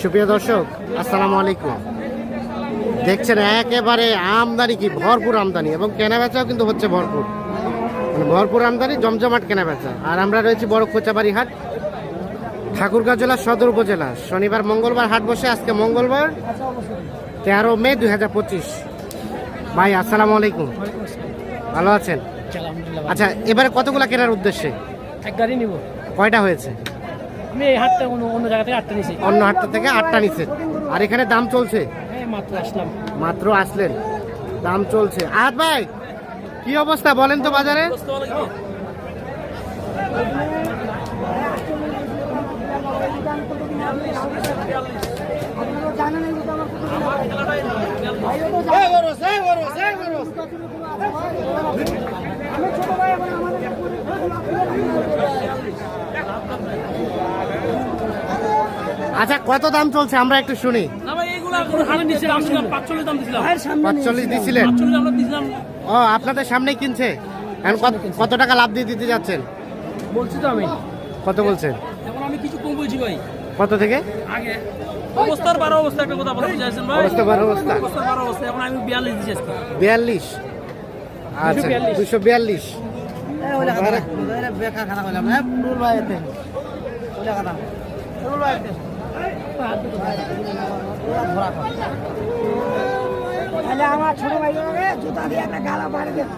সুপ্রিয় দর্শক আসসালামু আলাইকুম। দেখছেন একেবারে আমদানি কি ভরপুর আমদানি এবং কেনা বেচাও কিন্তু হচ্ছে ভরপুর। মানে ভরপুর আমদানি জমজমাট কেনা বেচা আর আমরা রয়েছি বড় কোচাবাড়ি হাট ঠাকুরগাঁও জেলার সদর উপজেলা। শনিবার মঙ্গলবার হাট বসে আজকে মঙ্গলবার তেরো মে দুই হাজার পঁচিশ। ভাই আসসালামু আলাইকুম। ভালো আছেন? আচ্ছা এবারে কতগুলা কেনার উদ্দেশ্যে? এক গাড়ি নিব। কয়টা হয়েছে? আমি এই হাটটা অন্য অন্য জায়গা থেকে আটটা নিছি অন্য হাটটা থেকে আটটা নিচ্ছে আর এখানে দাম চলছে? এই মাত্র আসলাম। মাত্র আসলেন। দাম চলছে। আহাত ভাই কি অবস্থা বলেন তো বাজারে? আচ্ছা কত দাম চলছে? আমরা একটু শুনি। ভাই পাঁচচল্লিশ দিছিলেন? ও আপনাদের সামনেই কিনছে? কত- কত টাকা লাভ দিয়ে দিতে যাচ্ছেন? বলছি তো আমি। কত বলছেন? এখন আমি কিছু কম বলছি ভাই। কত থেকে? আগে। অবস্থার বারো অবস্থা একটা কথা বলতে চাইছেন ভাই। অবস্থা বারো অবস্থা। অবস্থার বারো অবস্থা এখন আমি বিয়াল্লিশ দিচ্ছি বিয়াল্লিশ? আচ্ছা দুশো বিয়াল্লিশ। তাহলে আমার ছোট ভাই জুতা দিয়ে একটা গালা মারে দেন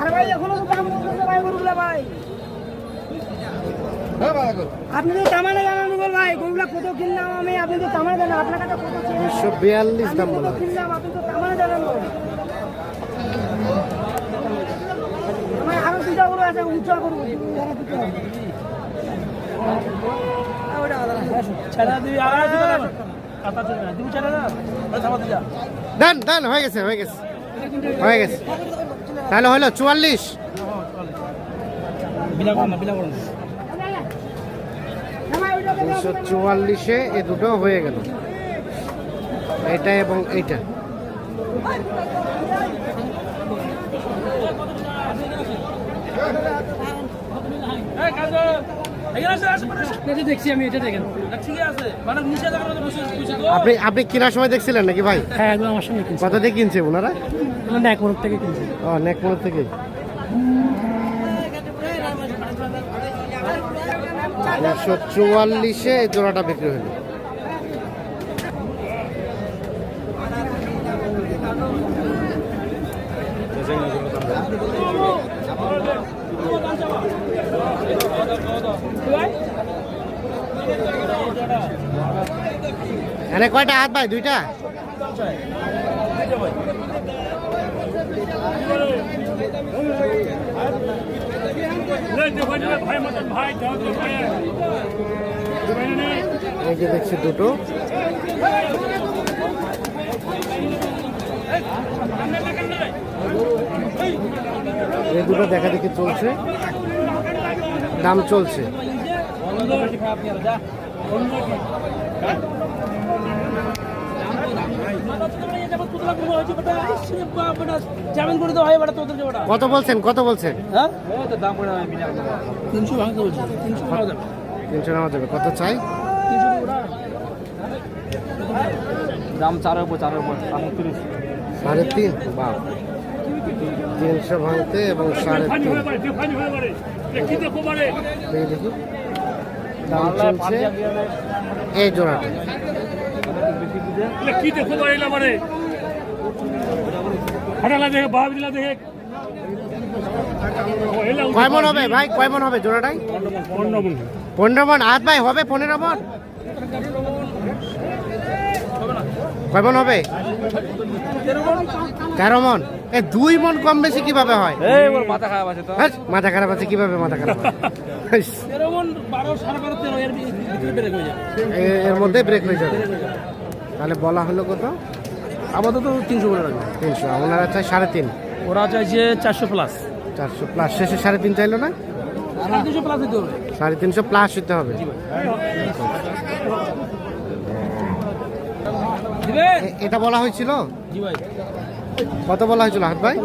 আর ভাই এখনও তো দাম বলতেছে ভাই গরুগুলা ভাই। আপনি তো তামানে জানান রুবেল ভাই গরুগুলা কত কিনলাম আমি আপনি তো তামানে জানান আপনার কাছে কত দুশো বিয়াল্লিশ দাম বলা কিনলাম আপনি তো তামানে জানান আমার আরও দুটা গরু আছে উচ্চা গরু। দেন দেন, হয়ে গেছে হয়ে গেছে হয়ে গেছে। তাহলে হলো চুয়াল্লিশ। দুশো চুয়াল্লিশে এ দুটো হয়ে গেল। এটা এবং এইটা। এই, কাজল। এটা দেখছি আমি এটা দেখেন। ঠিক আছে। মানে আপনি আপনি কেনার সময় দেখছিলেন নাকি ভাই? হ্যাঁ একদম আমার কিনছি। কত দিয়ে কিনছে ওনারা? এক মিনিট থেকে কিনছে। ও থেকে। দুশো চুয়াল্লিশে এই জোড়াটা বিক্রি হলো। এনে কয়টা? হাত ভাই, দুইটা? এই যে দেখছি দুটো। এই দুটো দেখা দেখি চলছে। দাম চলছে। কত বলছেন? কত বলছেন? হ্যাঁ? তিনশো যাবে। নেওয়া যাবে। কত চাই? তিনশো দাম চারের উপর চারের উপর সাড়ে তিন? বা তিনশো ভাঙতে এবং সাড়ে তিন। দেখি দাম চলছে এই জোড়াটা। কি দেখো বাড়িলা মানে হাটালা দেখে বাহাবিলা দেখে। কয় মন হবে ভাই? কয় মন হবে জোড়াটাই? পনেরো মন। হাত ভাই হবে পনেরো মন? কয় মন হবে? তেরো মন। এ দুই মন কম বেশি কীভাবে হয়? মাথা খারাপ আছে তো। হ্যাঁ, মাথা খারাপ আছে কীভাবে মাথা খারাপ এর মধ্যে ব্রেক হয়ে যাবে। তাহলে বলা হলো কত? আপাতত তিনশো করে রাখবে। তিনশো। ওনারা চাই সাড়ে তিন। ওরা চাইছে চারশো প্লাস চারশো প্লাস শেষে সাড়ে তিন চাইলো না? সাড়ে তিনশো প্লাস হতে হবে। এটা বলা হয়েছিল? জি ভাই। কত বলা হয়েছিল হাত ভাই?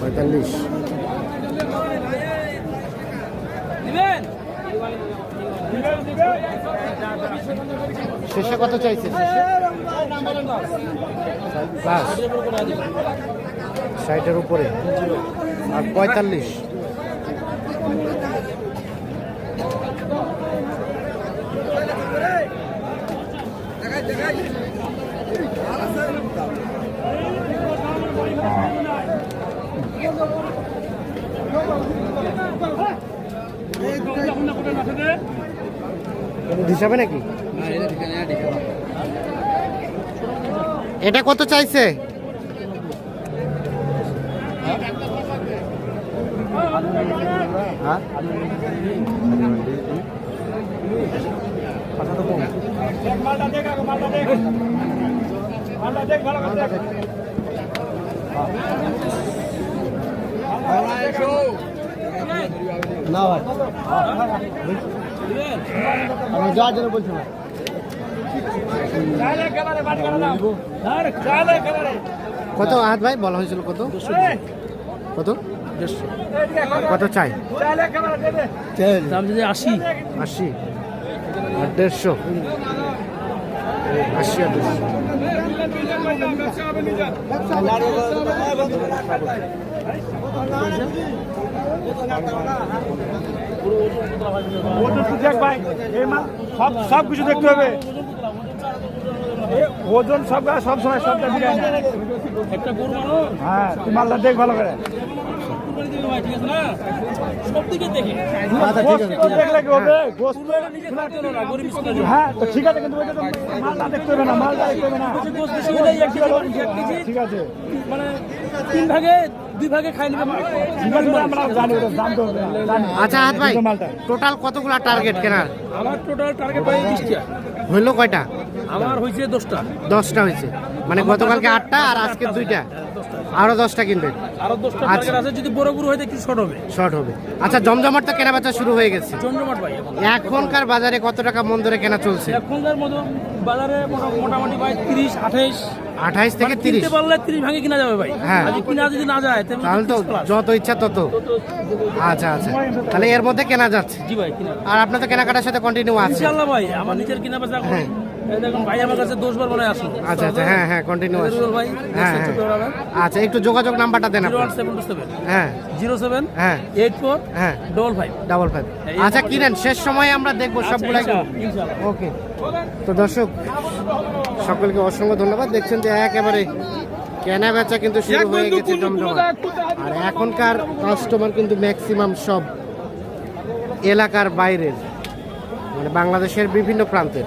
পঁয়তাল্লিশ। শেষে কত চাইছে? প্লাস ষাটের উপরে। আর পঁয়তাল্লিশ। হিসাবে নাকি? এটা কত চাইছে? হ্যাঁ? না ভাই। আমি যাওয়ার জন্য বলছিলাম কত আহাত ভাই? বলা হয়েছিল কত? কত? কত চাই? দাম যদি আশি। আশি। আর দেড়শো। আশি আর দেড়শো সব সব কিছু দেখতে হবে ওজন সব সব সময় একটা গরু হ্যাঁ তুই মালটা দেখ ভালো করে দিবে ভাই ঠিক আছে না? সব দিকে দেখে। গোস্ত দেখলে কি হবে গোস্ত নিজে খাতে না গরিব মিসকিনের হ্যাঁ তো ঠিক আছে কিন্তু ওইটা মালটা দেখতে হবে না মালটা দেখতে হবে না। গোস্ত বেশি হলে এক কেজি করে, এক কেজি। ঠিক আছে। মানে তিন ভাগে দুই ভাগে খাই নেবে আমরা জানি ওটা দাম তো জানি। আচ্ছা হাত ভাই টোটাল কতগুলা টার্গেট কেনার আমার টোটাল টার্গেট পাই বিশটা। হইল কয়টা? আমার হয়েছে দশটা। দশটা হয়েছে মানে গতকালকে আটটা আর আজকে দুইটা। আরও দশটা কিনবেন আরও দশটা আচ্ছা। টার্গেট আছে যদি বড় বড় হয় একটু শর্ট হবে। শর্ট হবে। আচ্ছা জমজমাট তো কেনা বেচা শুরু হয়ে গেছে। চন্দ্রমাঠ ভাই এখনকার বাজারে কত টাকা মন ধরে কেনা চলছে? এখনকার মতো বাজারে মোটা- মোটামুটি ভাই তিরিশ আঠাইশ। আঠাইশ থেকে মানে তিরিশ। কিনতে পারলে তিরিশ ভাগে কিনা যাবে ভাই। হ্যাঁ। কিনা যদি না যায় তাহলে তো যত ইচ্ছা তত। আচ্ছা আচ্ছা। তাহলে এর মধ্যে কেনা যাচ্ছে। জি ভাই কিনা। আর আপনার তো কেনাকাটার সাথে কন্টিনিউ আছে। ইনশাআল্লাহ ভাই আমার নিজের কিনা বেচা করি। ভাই আমার কাছে দশ মনে আসলো। আচ্ছা আচ্ছা হ্যাঁ হ্যাঁ কন্টিনিউ ভাই হ্যাঁ হ্যাঁ। আচ্ছা একটু যোগাযোগ নাম্বারটা দেন আপনি হ্যাঁ। জিরো সেভেন হ্যাঁ। এইট ফোর হ্যাঁ। ডবল ফাইভ ডাবল ফাইভ আচ্ছা কিনেন শেষ সময়ে আমরা দেখব ওকে তো দর্শক সকলকে অসংখ্য ধন্যবাদ। দেখছেন যে একেবারে কেনা বেচা কিন্তু শুরু হয়ে গেছে আর এখনকার কাস্টমার কিন্তু ম্যাক্সিমাম সব এলাকার বাইরের মানে বাংলাদেশের বিভিন্ন প্রান্তের।